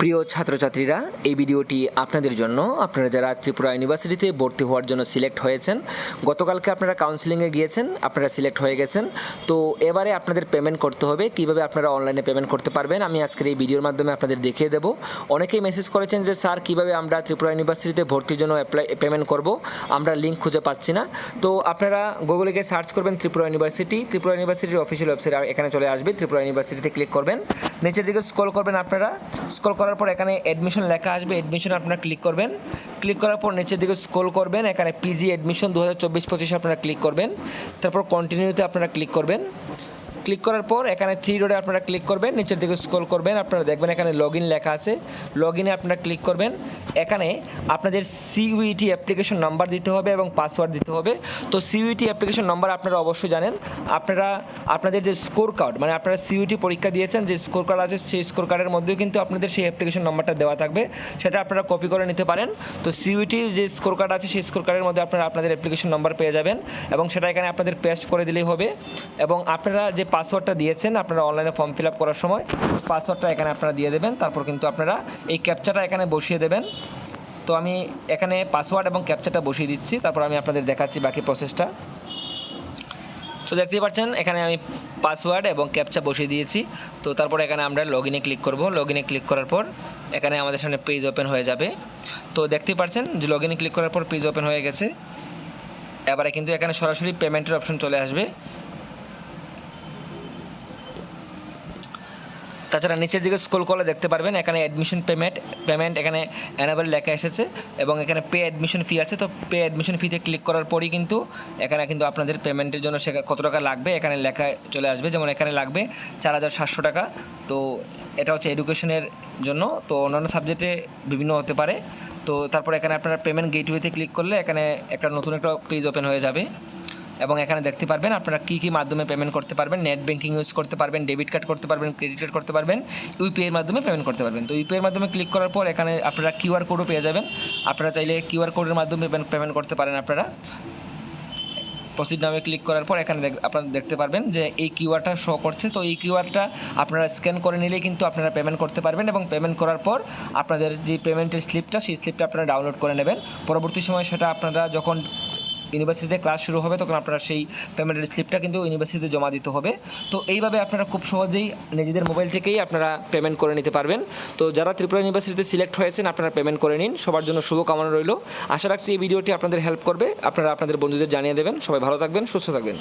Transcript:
প্রিয় ছাত্রছাত্রীরা, এই ভিডিওটি আপনাদের জন্য। আপনারা যারা ত্রিপুরা ইউনিভার্সিটিতে ভর্তি হওয়ার জন্য সিলেক্ট হয়েছেন, গতকালকে আপনারা কাউন্সিলিংয়ে গিয়েছেন, আপনারা সিলেক্ট হয়ে গেছেন। তো এবারে আপনাদের পেমেন্ট করতে হবে, কীভাবে আপনারা অনলাইনে পেমেন্ট করতে পারবেন, আমি আজকের এই ভিডিওর মাধ্যমে আপনাদের দেখিয়ে দেবো। অনেকেই মেসেজ করেছেন যে, স্যার, কীভাবে আমরা ত্রিপুরা ইউনিভার্সিটিতে ভর্তির জন্য অ্যাপ্লাই পেমেন্ট করব? আমরা লিঙ্ক খুঁজে পাচ্ছি না। তো আপনারা গুগলে গিয়ে সার্চ করবেন ত্রিপুরা ইউনিভার্সিটি, ত্রিপুরা ইউনিভার্সিটির অফিসিয়াল ওয়েবসাইট এখানে চলে আসবে, ত্রিপুরা ইউনিভার্সিটিতে ক্লিক করবেন। নিচের দিকে স্ক্রল করবেন আপনারা। স্ক্রল করার পর এখানে অ্যাডমিশন লেখা আসবে। অ্যাডমিশন আপনারা ক্লিক করবেন। ক্লিক করার পর নিচের দিকে স্ক্রল করবেন। এখানে পিজি অ্যাডমিশন দু হাজার চব্বিশ পঁচিশে আপনারা ক্লিক করবেন। তারপর কন্টিনিউতে আপনারা ক্লিক করবেন। ক্লিক করার পর এখানে থ্রি রোডে আপনারা ক্লিক করবেন, নিচের দিকে স্ক্রল করবেন, আপনারা দেখবেন এখানে লগ লেখা আছে। লগ আপনারা ক্লিক করবেন। এখানে আপনাদের সিইউইটি অ্যাপ্লিকেশন নাম্বার দিতে হবে এবং পাসওয়ার্ড দিতে হবে। তো সিউইটি অ্যাপ্লিকেশন নাম্বার আপনারা অবশ্যই জানেন। আপনারা, আপনাদের যে স্কোর কার্ড মানে আপনারা সিইউটি পরীক্ষা দিয়েছেন, যে স্কোর কার্ড আছে, সেই স্কোর কার্ডের মধ্যেও কিন্তু আপনাদের সেই অ্যাপ্লিকেশন নাম্বারটা দেওয়া থাকবে। সেটা আপনারা কপি করে নিতে পারেন। তো সিইউটির যে স্কোর কার্ড আছে, সেই স্কোর কার্ডের মধ্যে আপনারা আপনাদের অ্যাপ্লিকেশন নাম্বার পেয়ে যাবেন এবং সেটা এখানে আপনাদের পেস্ট করে দিলেই হবে। এবং আপনারা যে পাসওয়ার্ডটা দিয়েছেন, আপনারা অনলাইনে ফর্ম ফিল করার সময় পাসওয়ার্ডটা এখানে আপনারা দিয়ে দেবেন, তারপর কিন্তু আপনারা এই ক্যাপচাটা এখানে বসিয়ে দেবেন। তো আমি এখানে পাসওয়ার্ড এবং ক্যাপচাটা বসিয়ে দিচ্ছি, তারপর আমি আপনাদের দেখাচ্ছি বাকি প্রসেসটা তো দেখতেই পাচ্ছেন, এখানে আমি পাসওয়ার্ড এবং ক্যাপচা বসিয়ে দিয়েছি। তো তারপর এখানে আমরা লগ ইনে ক্লিক করব। লগ ইনে ক্লিক করার পর এখানে আমাদের সামনে পেজ ওপেন হয়ে যাবে। তো দেখতেই পাচ্ছেন, যে লগ ইনে ক্লিক করার পর পেজ ওপেন হয়ে গেছে। এবারে কিন্তু এখানে সরাসরি পেমেন্টের অপশন চলে আসবে। তাছাড়া নিচের দিকে স্কুল করলে দেখতে পারবেন, এখানে অ্যাডমিশন পেমেন্ট পেমেন্ট এখানে অ্যানাবেল লেখা এসেছে এবং এখানে পে অ্যাডমিশন ফি আছে। তো পে অ্যাডমিশন ফিতে ক্লিক করার পরই কিন্তু এখানে কিন্তু আপনাদের পেমেন্টের জন্য সে কত টাকা লাগবে এখানে লেখা চলে আসবে। যেমন এখানে লাগবে চার হাজার সাতশো টাকা। তো এটা হচ্ছে এডুকেশনের জন্য। তো অন্যান্য সাবজেক্টে বিভিন্ন হতে পারে। তো তারপর এখানে আপনারা পেমেন্ট গেটওয়েতে ক্লিক করলে এখানে একটা নতুন একটা পেজ ওপেন হয়ে যাবে। এবং এখানে দেখতে পারবেন আপনারা কী কী মাধ্যমে পেমেন্ট করতে পারবেন নেট ব্যাঙ্কিং ইউজ করতে পারবেন ডেবিট কার্ড করতে পারবেন ক্রেডিট কার্ড করতে পারবেন ইউপিআইয়ের মাধ্যমে পেমেন্ট করতে পারবেন। তো ইউপিআইয়ের মাধ্যমে ক্লিক করার পর এখানে আপনারা কিউআর কোডও পেয়ে যাবেন। আপনারা চাইলে কিউআর কোডের মাধ্যমে পেমেন্ট করতে পারেন আপনারা। প্রসিড নামে ক্লিক করার পর এখানে আপনারা দেখতে পারবেন যে এই কিউআরটা শো করছে। তো এই কিউআরটা আপনারা স্ক্যান করে নিলেই কিন্তু আপনারা পেমেন্ট করতে পারবেন এবং পেমেন্ট করার পর আপনাদের যে পেমেন্টের স্লিপটা সেই স্লিপটা আপনারা ডাউনলোড করে নেবেন। পরবর্তী সময় সেটা আপনারা যখন ইউনিভার্সিটিতে ক্লাস শুরু হবে, তখন আপনারা সেই পেমেন্টের স্লিপটা কিন্তু ইউনিভার্সিটিতে জমা দিতে হবে। তো এইভাবে আপনারা খুব সহজেই নিজেদের মোবাইল থেকেই আপনারা পেমেন্ট করে নিতে পারবেন। তো যারা ত্রিপুরা ইউনিভার্সিটিতে সিলেক্ট হয়েছেন, আপনারা পেমেন্ট করে নিন। সবার জন্য শুভকামনা রইল। আশা রাখছি এই ভিডিওটি আপনাদের হেল্প করবে। আপনারা আপনাদের বন্ধুদের জানিয়ে দেবেন। সবাই ভালো থাকবেন, সুস্থ থাকবেন।